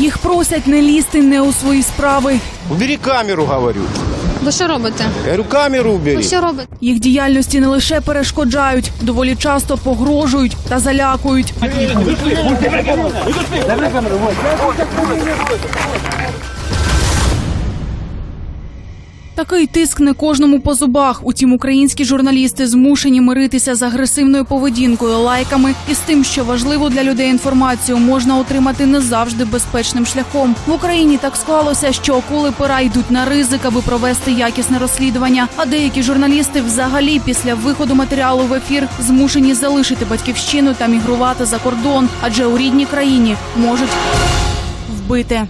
Їх просять не лізти не у свої справи. Убери камеру, говорю. Ви що робите? Я говорю, камеру убери. Ви що робите? Їх діяльності не лише перешкоджають, доволі часто погрожують та залякують. Такий тиск не кожному по зубах. Утім, українські журналісти змушені миритися з агресивною поведінкою, лайками і з тим, що важливу для людей інформацію можна отримати не завжди безпечним шляхом. В Україні так склалося, що акули пера йдуть на ризик, аби провести якісне розслідування. А деякі журналісти взагалі після виходу матеріалу в ефір змушені залишити батьківщину та мігрувати за кордон, адже у рідній країні можуть вбити.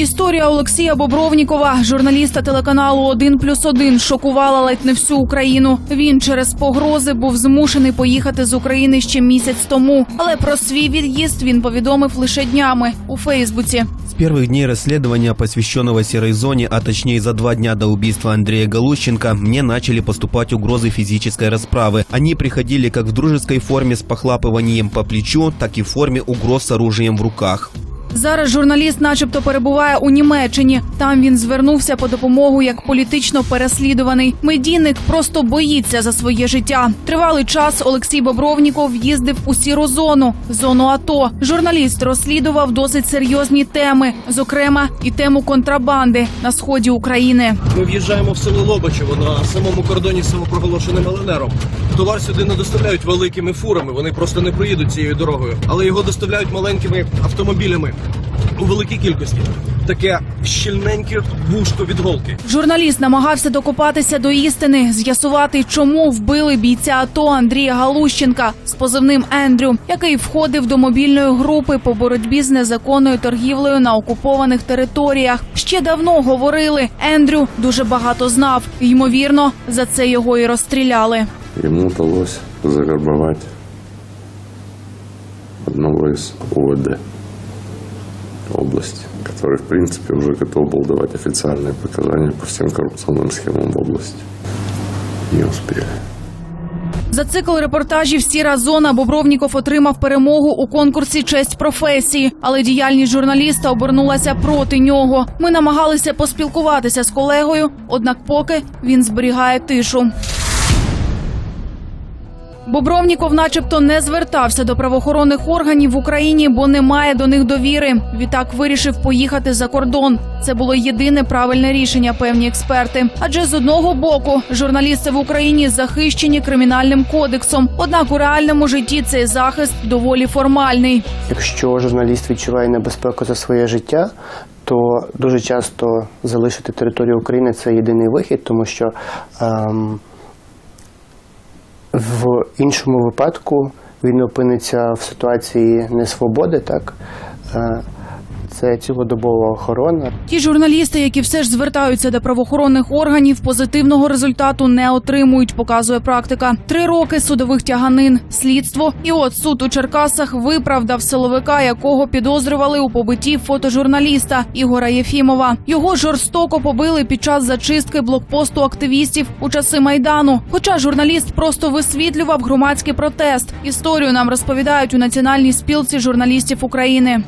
Історія Олексія Бобровнікова, журналіста телеканалу «1 плюс 1», шокувала ледь не всю Україну. Він через погрози був змушений поїхати з України ще місяць тому. Але про свій від'їзд він повідомив лише днями у Фейсбуці. С первых дней расследования, посвященного серой зоне, а точнее за два дня до убийства Андрея Галущенко, мне начали поступать угрозы физической расправы. Они приходили как в дружеской форме с похлапыванием по плечу, так и в форме угроз с оружием в руках. Зараз журналіст, начебто, перебуває у Німеччині. Там він звернувся по допомогу як політично переслідуваний. Медійник просто боїться за своє життя. Тривалий час Олексій Бобровніков їздив у сіру зону, зону АТО. Журналіст розслідував досить серйозні теми, зокрема і тему контрабанди на сході України. Ми в'їжджаємо в село Лобачево на самому кордоні з самопроголошеним ЛНРом. Товар сюди не доставляють великими фурами, вони просто не проїдуть цією дорогою, але його доставляють маленькими автомобілями у великій кількості. Таке щільненьке вушко від голки. Журналіст намагався докопатися до істини, з'ясувати, чому вбили бійця АТО Андрія Галущенка з позивним Ендрю, який входив до мобільної групи по боротьбі з незаконною торгівлею на окупованих територіях. Ще давно говорили, Ендрю дуже багато знав. Ймовірно, за це його і розстріляли. Ему удалось завербовать одного из УВД области, который, в принципе, уже готов был давать официальные показания по всем коррупционным схемам в области. Не успели. За цикл репортажів Сіра зона Бобровніков отримав перемогу у конкурсі Честь професії, але діяльність журналіста обернулася проти нього. Ми намагалися поспілкуватися з колегою, однак поки він зберігає тишу. Бобровніков, начебто, не звертався до правоохоронних органів в Україні, бо не має до них довіри. Відтак вирішив поїхати за кордон. Це було єдине правильне рішення, певні експерти. Адже з одного боку журналісти в Україні захищені кримінальним кодексом. Однак у реальному житті цей захист доволі формальний. Якщо журналіст відчуває небезпеку за своє життя, то дуже часто залишити територію України це єдиний вихід, тому що ем, в іншому випадку він опиниться в ситуації несвободи, так. Це цілодобова охорона. Ті журналісти, які все ж звертаються до правоохоронних органів, позитивного результату не отримують, показує практика. Три роки судових тяганин, слідство. І от суд у Черкасах виправдав силовика, якого підозрювали у побитті фотожурналіста Ігора Єфімова. Його жорстоко побили під час зачистки блокпосту активістів у часи майдану. Хоча журналіст просто висвітлював громадський протест. Історію нам розповідають у національній спілці журналістів України.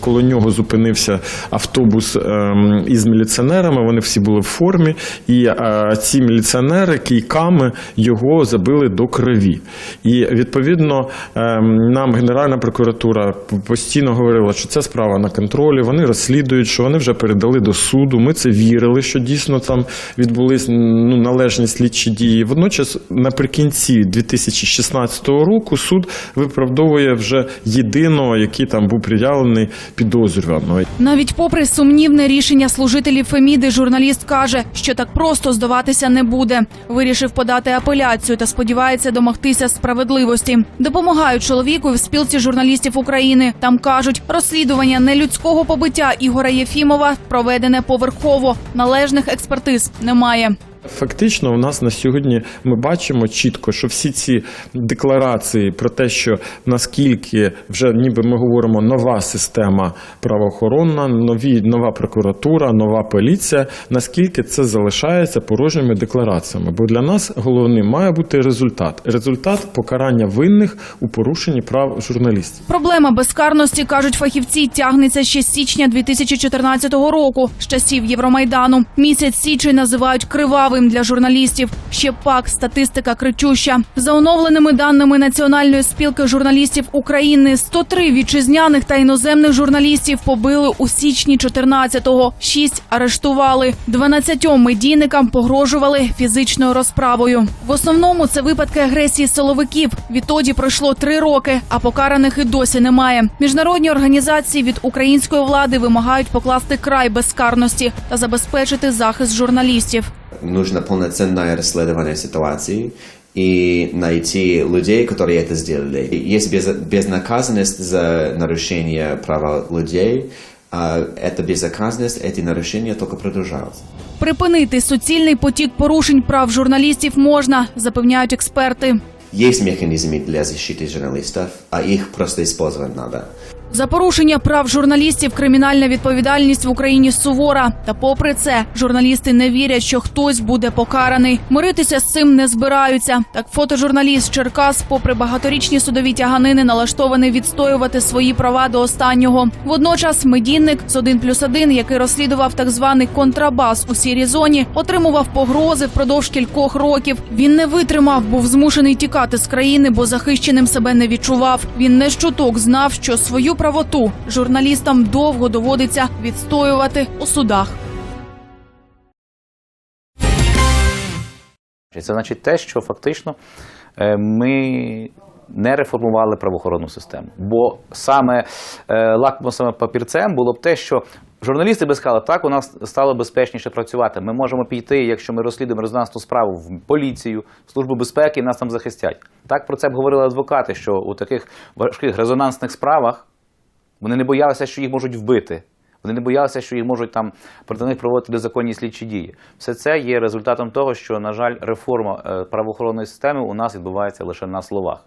Коло нього зупинився автобус ем, із міліціонерами. Вони всі були в формі, і е, ці міліціонери кійками його забили до крові. І відповідно ем, нам Генеральна прокуратура постійно говорила, що ця справа на контролі. Вони розслідують, що вони вже передали до суду. Ми це вірили, що дійсно там відбулись ну, належні слідчі дії. Водночас, наприкінці 2016 року, суд виправдовує вже єдиного, який там був пред'явлений підозрюваного. Навіть попри сумнівне рішення служителів Феміди, журналіст каже, що так просто здаватися не буде. Вирішив подати апеляцію та сподівається домогтися справедливості. Допомагають чоловіку в спілці журналістів України. Там кажуть, розслідування нелюдського побиття Ігора Єфімова проведене поверхово. Належних експертиз немає. Фактично, у нас на сьогодні ми бачимо чітко, що всі ці декларації про те, що наскільки вже ніби ми говоримо нова система правоохоронна, нові нова прокуратура, нова поліція, наскільки це залишається порожніми деклараціями. Бо для нас головним має бути результат результат покарання винних у порушенні прав журналістів. Проблема безкарності, кажуть фахівці, тягнеться ще з січня 2014 року, з часів Євромайдану. Місяць січень називають кривавим для журналістів. Ще пак статистика кричуща. За оновленими даними Національної спілки журналістів України, 103 вітчизняних та іноземних журналістів побили у січні 14-го. Шість арештували. 12 медійникам погрожували фізичною розправою. В основному це випадки агресії силовиків. Відтоді пройшло три роки, а покараних і досі немає. Міжнародні організації від української влади вимагають покласти край безкарності та забезпечити захист журналістів. нужно полноценное расследование ситуации и найти людей, которые это сделали. И Есть без- безнаказанность за нарушение права людей, а эта безнаказанность, эти нарушения только продолжаются. Припинити суцільний потік порушень прав журналістів можна, запевняють експерти. Есть механизмы для защиты журналистов, а их просто использовать надо. За порушення прав журналістів кримінальна відповідальність в Україні сувора. Та попри це, журналісти не вірять, що хтось буде покараний. Миритися з цим не збираються. Так, фотожурналіст Черкас, попри багаторічні судові тяганини, налаштований відстоювати свої права до останнього. Водночас медійник з 1 плюс 1, який розслідував так званий контрабас у сірій зоні, отримував погрози впродовж кількох років. Він не витримав, був змушений тікати з країни, бо захищеним себе не відчував. Він не щуток знав, що свою правоту журналістам довго доводиться відстоювати у судах. Це значить те, що фактично е, ми не реформували правоохоронну систему. Бо саме е, лакмусовим папірцем було б те, що журналісти би сказали, так у нас стало безпечніше працювати. Ми можемо піти, якщо ми розслідуємо резонансну справу в поліцію, в службу безпеки, нас там захистять. Так про це б говорили адвокати, що у таких важких резонансних справах вони не боялися, що їх можуть вбити. Вони не боялися, що їх можуть там проти них проводити незаконні слідчі дії. Все це є результатом того, що, на жаль, реформа е, правоохоронної системи у нас відбувається лише на словах.